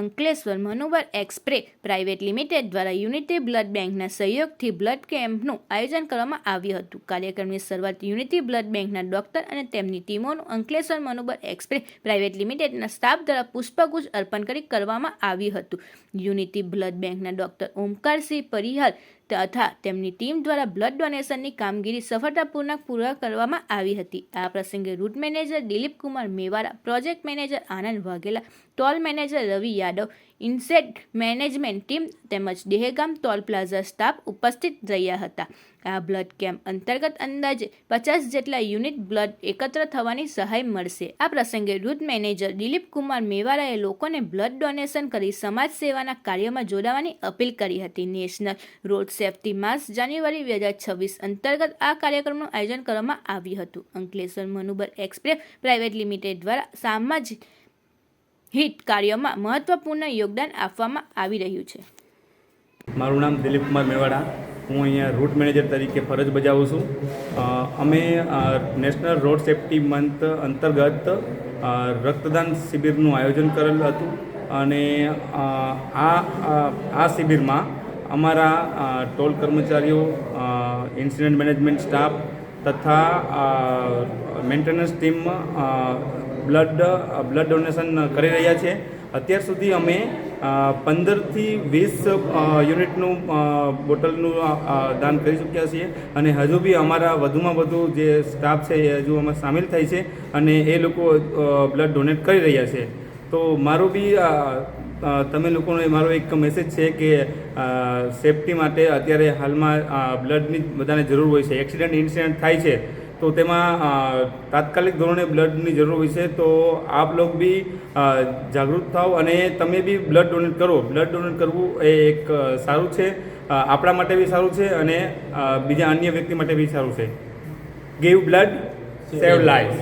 Ankleshwar Manubar express private limited દ્વારા unity blood બેંકના સહયોગથી બ્લડ કેમ્પનું આયોજન કરવામાં આવ્યું હતું. કાર્યક્રમની શરૂઆત યુનિટી બ્લડ બેંકના ડોક્ટર અને તેમની ટીમોનું અંકલેશ્વર મનોબર એક્સપ્રે પ્રાઇવેટ લિમિટેડના સ્ટાફ દ્વારા પુષ્પગુચ્છ અર્પણ કરી કરવામાં આવ્યું હતું. યુનિટી બ્લડ બેંકના ડોક્ટર ઓમકારસિંહ પરિહાર તથા તેમની ટીમ દ્વારા બ્લડ ડોનેશનની કામગીરી સફળતાપૂર્વક પૂર્ણ કરવામાં આવી હતી. આ પ્રસંગે route manager Dilip Kumar Mewada, project manager Anand Vaghela, toll manager Ravi Yadav incident management team તેમજ દેહગામ ટોલ પ્લાઝા સ્ટાફ ઉપસ્થિત રહ્યા હતા. આ બ્લડ કેમ્પ અંતર્ગત અંદાજે પચાસ જેટલા યુનિટ બ્લડ એકત્ર થવાની સહાય મળશે. આ પ્રસંગે રૂટ મેનેજર દિલીપ કુમાર મેવાડાએ લોકોને બ્લડ ડોનેશન કરી સમાજ સેવાના કાર્યમાં જોડાવાની અપીલ કરી હતી. નેશનલ રોડ સેફ્ટી માસ જાન્યુઆરી બે હજાર છવ્વીસ અંતર્ગત આ કાર્યક્રમનું આયોજન કરવામાં આવ્યું હતું. Ankleshwar Manubar express private limited દ્વારા સામાજિક હિત કાર્યોમાં મહત્વપૂર્ણ યોગદાન આપવામાં આવી રહ્યું છે. મારું નામ દિલીપ કુમાર મેવાડા. હું અહીંયા રૂટ મેનેજર તરીકે ફરજ બજાવું છું. અમે નેશનલ રોડ સેફ્ટી મંથ અંતર્ગત રક્તદાન શિબિરનું આયોજન કરેલું હતું અને આ આ શિબિરમાં અમારા ટોલ કર્મચારીઓ ઇન્સિડન્ટ મેનેજમેન્ટ સ્ટાફ તથા maintenance team blood blood donation કરી રહ્યા છે. અત્યાર સુધી અમે પંદરથી વીસ યુનિટનું બોટલનું દાન કરી ચૂક્યા છીએ. અને હજુ બી અમારા વધુમાં વધુ જે સ્ટાફ છે એ હજુ અમે સામેલ થાય છે અને એ લોકો બ્લડ ડોનેટ કરી રહ્યા છે. તો મારું બી તમે લોકોનો મારો એક મેસેજ છે કે સેફટી માટે અત્યારે હાલમાં બ્લડની બધાને જરૂર હોય છે. એક્સિડન્ટ ઇન્સિડન્ટ થાય છે. તો તેમાં તાત્કાલિક ધોરણે બ્લડની જરૂર હોય છે તો આપ લોક બી જાગૃત થાઓ અને તમે બી બ્લડ ડોનેટ કરો. બ્લડ ડોનેટ કરવું એ એક સારું છે. આપણા માટે બી સારું છે અને બીજા અન્ય વ્યક્તિ માટે બી સારું છે. Give blood save life